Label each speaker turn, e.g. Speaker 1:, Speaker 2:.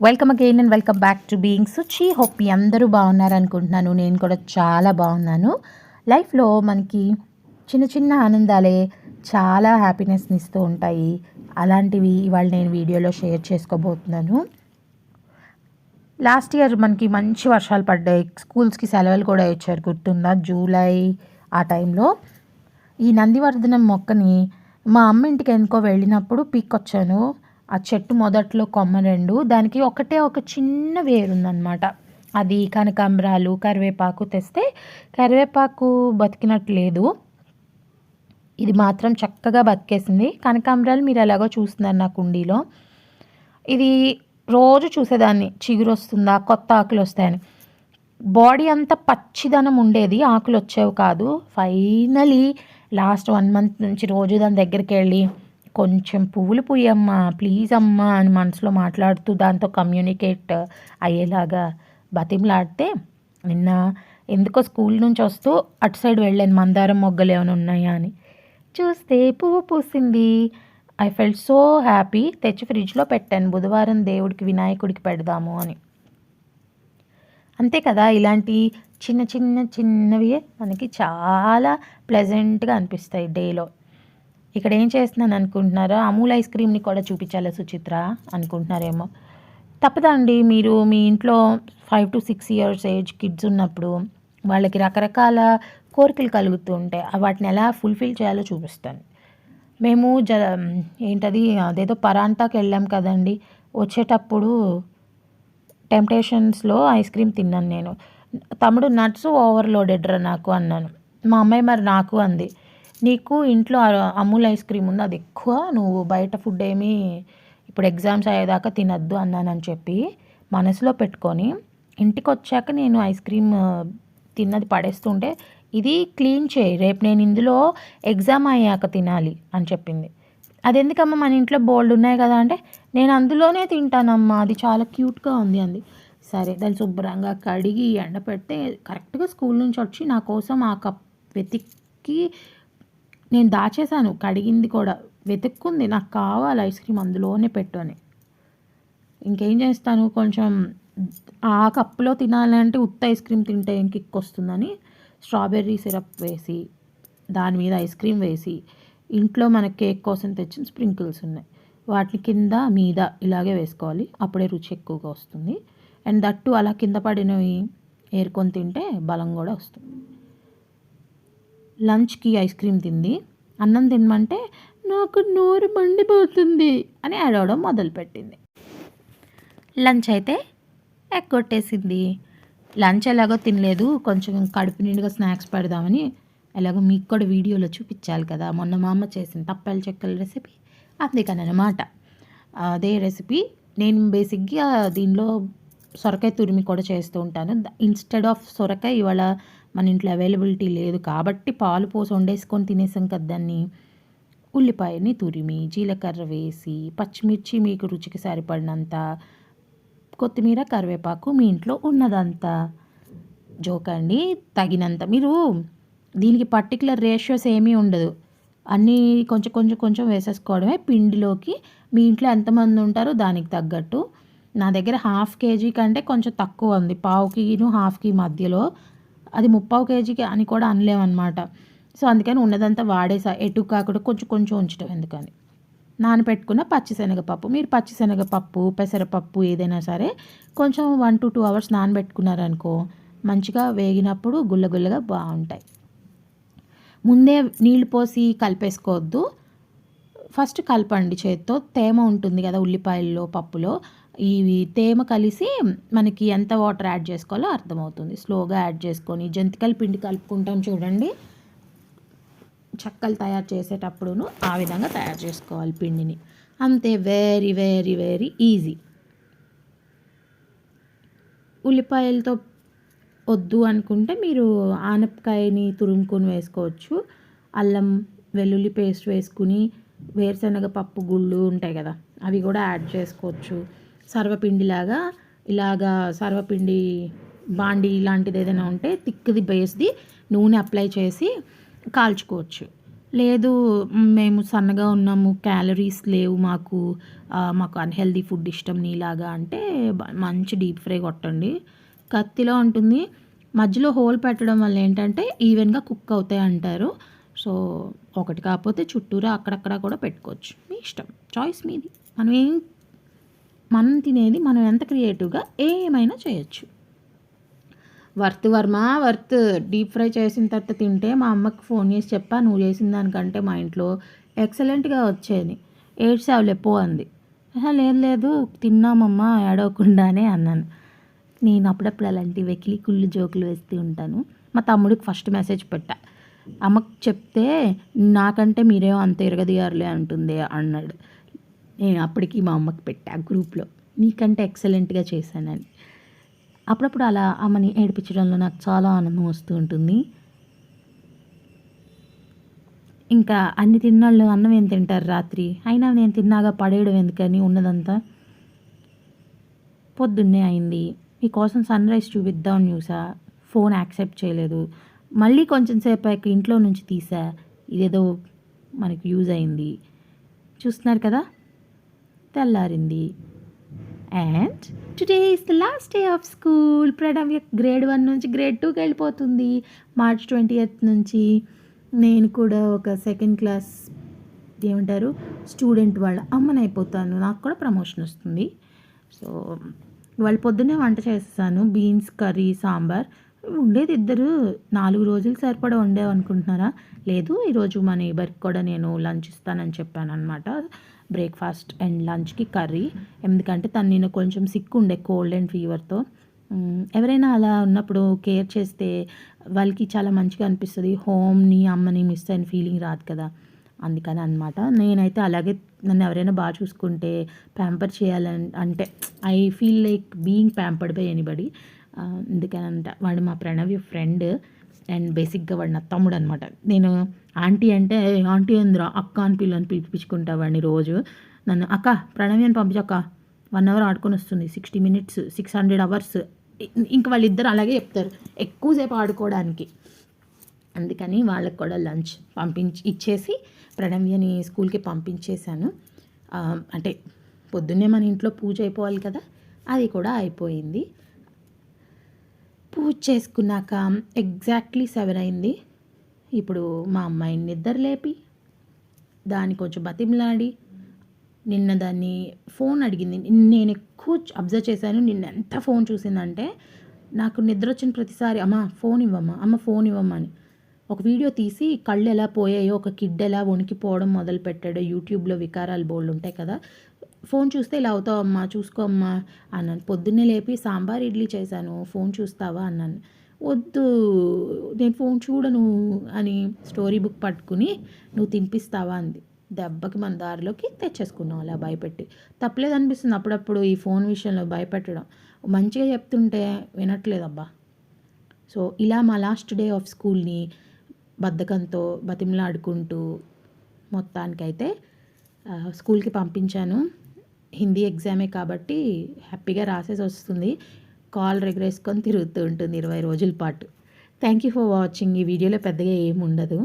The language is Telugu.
Speaker 1: Welcome again and welcome back to being Suchi hope అందరూ బాగున్నారు అనుకుంటున్నాను. నేను కూడా చాలా బాగున్నాను. లైఫ్లో మనకి చిన్న చిన్న ఆనందాలే చాలా హ్యాపీనెస్ని ఇస్తూ ఉంటాయి. అలాంటివి ఇవాళ నేను వీడియోలో షేర్ చేసుకోబోతున్నాను. లాస్ట్ ఇయర్ మనకి మంచి వర్షాలు పడ్డాయి. స్కూల్స్కి సెలవులు కూడా ఇచ్చారు. గుర్తుందా? జూలై ఆ టైంలో ఈ నందివర్ధనం మొక్కని మా అమ్మ ఇంటికి ఎందుకో వెళ్ళినప్పుడు పీక్కొచ్చాను ఆ చెట్టు మొదట్లో కొమ్మ రెండు దానికి ఒకటే ఒక చిన్న వేరుందనమాట అది కనకాంబరాలు కరివేపాకు తెస్తే కరివేపాకు బతికినట్టు లేదు. ఇది మాత్రం చక్కగా బతికేసింది. కనకాంబరాలు మీరు ఎలాగో చూస్తున్నారు నా కుండీలో. ఇది రోజు చూసేదాన్ని. చిగురు వస్తుందా కొత్త ఆకులు వస్తాయని. బాడీ అంతా పచ్చిదనం ఉండేది ఆకులు వచ్చేవి కాదు. ఫైనలీ లాస్ట్ వన్ మంత్ నుంచి రోజు దాని దగ్గరికి వెళ్ళి కొంచెం పువ్వులు పూయమ్మా ప్లీజ్ అమ్మా అని మనసులో మాట్లాడుతూ దాంతో కమ్యూనికేట్ అయ్యేలాగా బతిమలాడితే నిన్న ఎందుకో స్కూల్ నుంచి వస్తూ అటు సైడ్ వెళ్ళాను. మందారం మొగ్గలు ఏమైనా ఉన్నాయా అని. చూస్తే పువ్వు పూసింది. ఐ ఫెల్ట్ సో హ్యాపీ తెచ్చి ఫ్రిడ్జ్లో పెట్టాను. బుధవారం దేవుడికి వినాయకుడికి పెడదాము అని. అంతే కదా ఇలాంటి చిన్న చిన్న చిన్నవి మనకి చాలా ప్లెజెంట్గా అనిపిస్తాయి డేలో ఇక్కడ ఏం చేస్తున్నాను అనుకుంటున్నారో? అమూల్ ఐస్ క్రీమ్ని కూడా చూపించాలి సుచిత్ర? అనుకుంటున్నారేమో. తప్పదండి మీరు మీ ఇంట్లో five to six years age kids ఉన్నప్పుడు వాళ్ళకి రకరకాల కోరికలు కలుగుతూ ఉంటాయి. వాటిని ఎలా ఫుల్ఫిల్ చేయాలో చూపిస్తాను. మేము జ ఏంటది అదేదో పరాంటాకి వెళ్ళాం కదండి. వచ్చేటప్పుడు టెంప్టేషన్స్లో ఐస్ క్రీమ్ తిన్నాను నేను. తమ్ముడు నట్స్ ఓవర్లోడెడ్రా నాకు అన్నాను. మా అమ్మాయి మరి నాకు అంది. నీకు ఇంట్లో అమూల్ ఐస్ క్రీమ్ ఉంది అది ఎక్కువ. నువ్వు బయట ఫుడ్ ఏమీ ఇప్పుడు ఎగ్జామ్స్ అయ్యేదాకా తినద్దు అన్నానని చెప్పి మనసులో పెట్టుకొని ఇంటికి వచ్చాక నేను ఐస్ క్రీమ్ తిన్నది పడేస్తుంటే ఇది క్లీన్ చేయి రేపు నేను ఇందులో ఎగ్జామ్ అయ్యాక తినాలి అని చెప్పింది. అది ఎందుకమ్మా మన ఇంట్లో బోల్డ్ ఉన్నాయి కదా అంటే నేను అందులోనే తింటానమ్మా అది చాలా క్యూట్గా ఉంది అంది. సరే దాన్ని శుభ్రంగా కడిగి ఎండ పెడితే కరెక్ట్గా స్కూల్ నుంచి వచ్చి నా కోసం ఆ కప్ వెతికి నేను దాచేసాను కడిగింది కూడా. వెతుక్కుంది నాకు కావాలి ఐస్ క్రీమ్ అందులోనే పెట్టు అని. ఇంకేం చేస్తాను? కొంచెం ఆ కప్పులో తినాలంటే ఉత్త ఐస్ క్రీమ్ తింటే ఏం కిక్ వస్తుందని స్ట్రాబెర్రీ సిరప్ వేసి దాని మీద ఐస్ క్రీమ్ వేసి ఇంట్లో మన కేక్ కోసం తెచ్చిన స్ప్రింకిల్స్ ఉన్నాయి. వాటిని కింద మీద ఇలాగే వేసుకోవాలి. అప్పుడే రుచి ఎక్కువగా వస్తుంది. అండ్ దట్టు అలా కింద పడినవి ఏరుకొని తింటే బలం కూడా వస్తుంది. లంచ్కి ఐస్ క్రీమ్ తింది. అన్నం తినమంటే నాకు నోరు మండిపోతుంది అని అడవడం మొదలుపెట్టింది. లంచ్ అయితే ఎక్కొట్టేసింది లంచ్ ఎలాగో తినలేదు. కొంచెం కడుపు నిండుగా స్నాక్స్ పెడదామని ఎలాగో మీకు కూడా వీడియోలో చూపించాలి కదా. మొన్న మా అమ్మ చేసిన తప్పాల చెక్కల రెసిపీ అందుకని అనమాట అదే రెసిపీ నేను బేసిక్గా దీనిలో సొరకాయ తురిమి కూడా చేస్తూ ఉంటాను. ఇన్స్టెడ్ ఆఫ్ సొరకాయ ఇవాళ మన ఇంట్లో అవైలబిలిటీ లేదు కాబట్టి పాలు పోసి వండేసుకొని తినేసాం కదా దాన్ని. ఉల్లిపాయని తురిమి జీలకర్ర వేసి పచ్చిమిర్చి మీకు రుచికి సరిపడినంత కొత్తిమీర కరివేపాకు మీ ఇంట్లో ఉన్నదంతా. జోకండి తగినంత. మీరు దీనికి పర్టికులర్ రేషియోస్ ఏమీ ఉండదు. అన్నీ కొంచెం కొంచెం కొంచెం వేసేసుకోవడమే. పిండిలోకి మీ ఇంట్లో ఎంతమంది ఉంటారో దానికి తగ్గట్టు. నా దగ్గర హాఫ్ కేజీ కంటే కొంచెం తక్కువ ఉంది. పావుకిను హాఫ్కి మధ్యలో అది ముప్పావు కేజీకి అని కూడా అనలేమన్నమాట. సో అందుకని ఉన్నదంతా వాడేసా. ఎటు కాకుండా కొంచెం కొంచెం ఉంచడం ఎందుకని. నానబెట్టుకున్న పచ్చిశనగపప్పు. మీరు పచ్చిశనగపప్పు పెసరపప్పు ఏదైనా సరే కొంచెం వన్ టు టూ అవర్స్ నానబెట్టుకున్నారనుకో మంచిగా వేగినప్పుడు గుల్లగుల్లగా బాగుంటాయి. ముందే నీళ్ళు పోసి కలిపేసుకోవద్దు. ఫస్ట్ కలపండి చేత్తో. తేమ ఉంటుంది కదా ఉల్లిపాయల్లో పప్పులో. ఇవి తేమ కలిసి మనకి ఎంత వాటర్ యాడ్ చేసుకోవాలో అర్థమవుతుంది. స్లోగా యాడ్ చేసుకొని జంతికల పిండి కలుపుకుంటాం చూడండి. చక్కలు తయారు చేసేటప్పుడును ఆ విధంగా తయారు చేసుకోవాలి పిండిని. అంతే వెరీ వెరీ వెరీ ఈజీ ఉల్లిపాయలతో వద్దు అనుకుంటే మీరు ఆనపకాయని తురుముకొని వేసుకోవచ్చు. అల్లం వెల్లుల్లి పేస్ట్ వేసుకుని వేరుశనగ పప్పు గుళ్ళు ఉంటాయి కదా అవి కూడా యాడ్ చేసుకోవచ్చు. సర్వపిండిలాగా ఇలాగా సర్వపిండి బాండి ఇలాంటిది ఏదైనా ఉంటే తిక్కుది బేస్ది నూనె అప్లై చేసి కాల్చుకోవచ్చు. లేదు మేము సన్నగా ఉన్నాము క్యాలరీస్ లేవు మాకు మాకు అన్హెల్దీ ఫుడ్ ఇష్టం నీలాగా అంటే మంచి డీప్ ఫ్రై కొట్టండి. కత్తిలో ఉంటుంది. మధ్యలో హోల్ పెట్టడం వల్ల ఏంటంటే ఈవెన్గా కుక్ అవుతాయి అంటారు. సో ఒకటి కాకపోతే చుట్టూరా అక్కడక్కడ కూడా పెట్టుకోవచ్చు. మీ ఇష్టం. చాయిస్ మీది. మనం ఏం మనం తినేది మనం ఎంత క్రియేటివ్గా ఏమైనా చేయొచ్చు. వర్త్ వర్మ వర్త్ డీప్ ఫ్రై చేసిన తర్వాత తింటే మా అమ్మకి ఫోన్ చేసి చెప్పా నువ్వు చేసిన దానికంటే మా ఇంట్లో ఎక్సలెంట్గా వచ్చేది. ఏడ్చావులే పో అంది. లేదు లేదు తిన్నామమ్మా ఏడవకుండానే అన్నాను. నేను అప్పుడప్పుడు అలాంటి వెకిలి కుళ్ళు జోకులు వేస్తూ ఉంటాను. మా తమ్ముడికి ఫస్ట్ మెసేజ్ పెట్టా. అమ్మకు చెప్తే నాకంటే మీరేమో అంత ఎరగదిగారులే అంటుంది అన్నాడు. నేను అప్పటికి మా అమ్మకి పెట్టా గ్రూప్లో. నీకంటే ఎక్సలెంట్గా చేశానని. అప్పుడప్పుడు అలా అమ్మని ఏడిపించడంలో నాకు చాలా ఆనందం వస్తూ ఉంటుంది. ఇంకా అన్ని తిన్నాళ్ళు అన్నం ఏం తింటారు రాత్రి? అయినా నేను తిన్నాగా పడేయడం ఎందుకని ఉన్నదంతా పొద్దున్నే అయింది. మీకోసం సన్ రైజ్ చూపిద్దామని చూసా. ఫోన్ యాక్సెప్ట్ చేయలేదు. మళ్ళీ కొంచెం సేపు ఇంట్లో నుంచి తీసా. ఇదేదో మనకి యూజ్ అయింది. చూస్తున్నారు కదా? తెల్లారింది. And today is the last day of school Pranavya grade one నుంచి గ్రేడ్ టూకి వెళ్ళిపోతుంది. మార్చ్ ట్వంటీ ఎయిత్ నుంచి నేను కూడా ఒక సెకండ్ క్లాస్ ఏమంటారు స్టూడెంట్ వాళ్ళ అమ్మని అయిపోతాను. నాకు కూడా ప్రమోషన్ వస్తుంది. సో వాళ్ళు పొద్దున్నే వంట చేస్తాను బీన్స్ కర్రీ సాంబార్. ఉండేది ఇద్దరు. నాలుగు రోజులు సరిపడా వండేవనుకుంటున్నారా లేదు ఈరోజు మా నేబర్కి కూడా నేను లంచ్ ఇస్తానని చెప్పాను అనమాట బ్రేక్ఫాస్ట్ అండ్ లంచ్కి కర్రీ. ఎందుకంటే తను నేను కొంచెం సిక్ ఉండే కోల్డ్ అండ్ ఫీవర్తో. ఎవరైనా అలా ఉన్నప్పుడు కేర్ చేస్తే వాళ్ళకి చాలా మంచిగా అనిపిస్తుంది. హోమ్ని అమ్మని మిస్ అయిన ఫీలింగ్ రాదు కదా. అందుకని అనమాట నేనైతే అలాగే నన్ను ఎవరైనా బాగా చూసుకుంటే ప్యాంపర్ చేయాలని అంటే I feel like being pampered by anybody. అందుకని అంట వాడు మా ప్రణవి ఫ్రెండ్. అండ్ బేసిక్గా వాడు నా తమ్ముడు అనమాట నేను ఆంటీ అంటే ఆంటీ ఏందిరా అక్క అని పిల్లని పిలిపించుకుంటా వాడిని రోజు. నన్ను అక్క ప్రణవి అని పంపించక్క వన్ అవర్ ఆడుకొని వస్తుంది. Sixty minutes six hundred hours. ఇంక వాళ్ళిద్దరు అలాగే చెప్తారు. ఎక్కువసేపు ఆడుకోవడానికి. అందుకని వాళ్ళకి కూడా లంచ్ పంపించి ఇచ్చేసి ప్రణవ్యని స్కూల్కి పంపించేశాను. అంటే పొద్దున్నే మన ఇంట్లో పూజ అయిపోవాలి కదా అది కూడా అయిపోయింది. పూజ చేసుకున్నాక ఎగ్జాక్ట్లీ సెవెన్ అయింది. ఇప్పుడు మా అమ్మాయిని నిద్ర లేపి దాన్ని కొంచెం బతిమలాడి నిన్న దాన్ని ఫోన్ అడిగింది. నేను ఎక్కువ అబ్జర్వ్ చేశాను నిన్న ఎంత ఫోన్ చూసిందంటే నాకు నిద్ర వచ్చిన ప్రతిసారి అమ్మ ఫోన్ ఇవ్వమ్మా అమ్మ ఫోన్ ఇవ్వమ్మా అని. ఒక వీడియో తీసి కళ్ళు ఎలా పోయాయో ఒక కిడ్ ఎలా వణికిపోవడం మొదలు పెట్టాడో యూట్యూబ్లో వికారాలు బోల్డ్ ఉంటాయి కదా ఫోన్ చూస్తే ఇలా అవుతావు అమ్మా చూసుకో అమ్మా అన్నాను. పొద్దున్నే లేపి సాంబార్ ఇడ్లీ చేశాను. ఫోన్ చూస్తావా అన్నాను. వద్దు నేను ఫోన్ చూడను అని స్టోరీ బుక్ పట్టుకుని నువ్వు తినిపిస్తావా అంది. దెబ్బకి మన దారిలోకి తెచ్చేసుకున్నాం అలా భయపెట్టి. తప్పలేదు అనిపిస్తుంది అప్పుడప్పుడు ఈ ఫోన్ విషయంలో భయపెట్టడం. మంచిగా చెప్తుంటే వినట్లేదబ్బా సో ఇలా మా లాస్ట్ డే ఆఫ్ స్కూల్ని బద్ధకంతో బతిమలాడుకుంటూ మొత్తానికైతే స్కూల్కి పంపించాను. హిందీ ఎగ్జామే కాబట్టి హ్యాపీగా రాసేసి వస్తుంది. కాల్ రెగరేసుకొని తిరుగుతూ ఉంటుంది ఇరవై రోజుల పాటు. థ్యాంక్ యూ ఫర్ వాచింగ్ ఈ వీడియోలో పెద్దగా ఏమి ఉండదు.